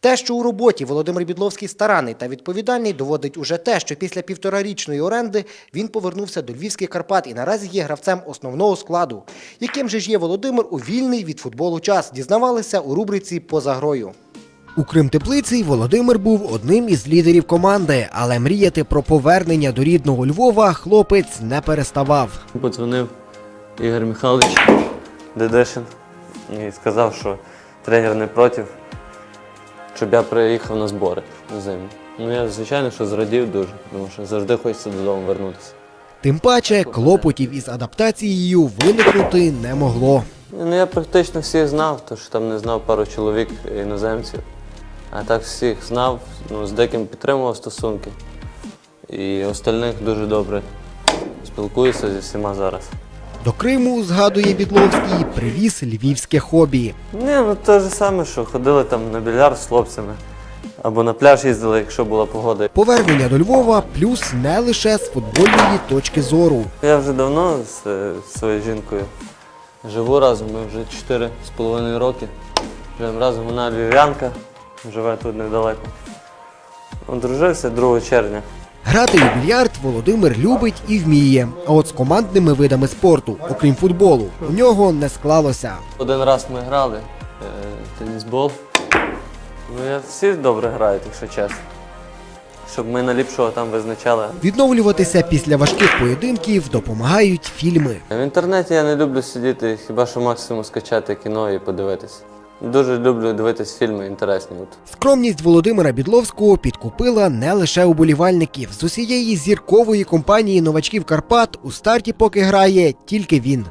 Те, що у роботі Володимир Бідловський старанний та відповідальний, доводить уже те, що після півторарічної оренди він повернувся до Львівських Карпат і наразі є гравцем основного складу. Яким же ж є Володимир у вільний від футболу час, дізнавалися у рубриці «Поза грою». У Крим-Теплиці Володимир був одним із лідерів команди, але мріяти про повернення до рідного Львова хлопець не переставав. Подзвонив Ігор Михайлович Дедешин і сказав, що тренер не проти, щоб я приїхав на збори на зиму. Ну я, звичайно, що зрадів дуже, тому що завжди хочеться додому вернутися. Тим паче, клопотів із адаптацією виникнути не могло. Ну я практично всіх знав, тому що там не знав пару чоловік іноземців. А так всіх знав, ну, з деким підтримував стосунки. І остальних дуже добре спілкуюся зі всіма зараз. До Криму, згадує Бідловський, привіз львівське хобі. Ні, ну те ж саме, що ходили там на більярд з хлопцями. Або на пляж їздили, якщо була погода. Повернення до Львова плюс не лише з футбольної точки зору. Я вже давно з е, своєю жінкою живу разом, ми вже 4 з половиною роки. Живемо разом, вона львів'янка, живе тут недалеко. Одружився 2 червня. Грати у більярд Володимир любить і вміє. А от з командними видами спорту, окрім футболу, у нього не склалося. Один раз ми грали е, тенісбол. Ну, я всі добре грають, якщо чесно. Щоб ми наліпшого там визначали. Відновлюватися після важких поєдинків допомагають фільми. В інтернеті я не люблю сидіти, хіба що максимум скачати кіно і подивитись. Дуже люблю дивитись фільми інтересні. Скромність Володимира Бідловського підкупила не лише уболівальників. З усієї зіркової компанії новачків Карпат у старті поки грає тільки він.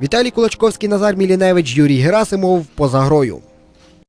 Віталій Кулачковський, Назар Міліневич, Юрій Герасимов поза грою.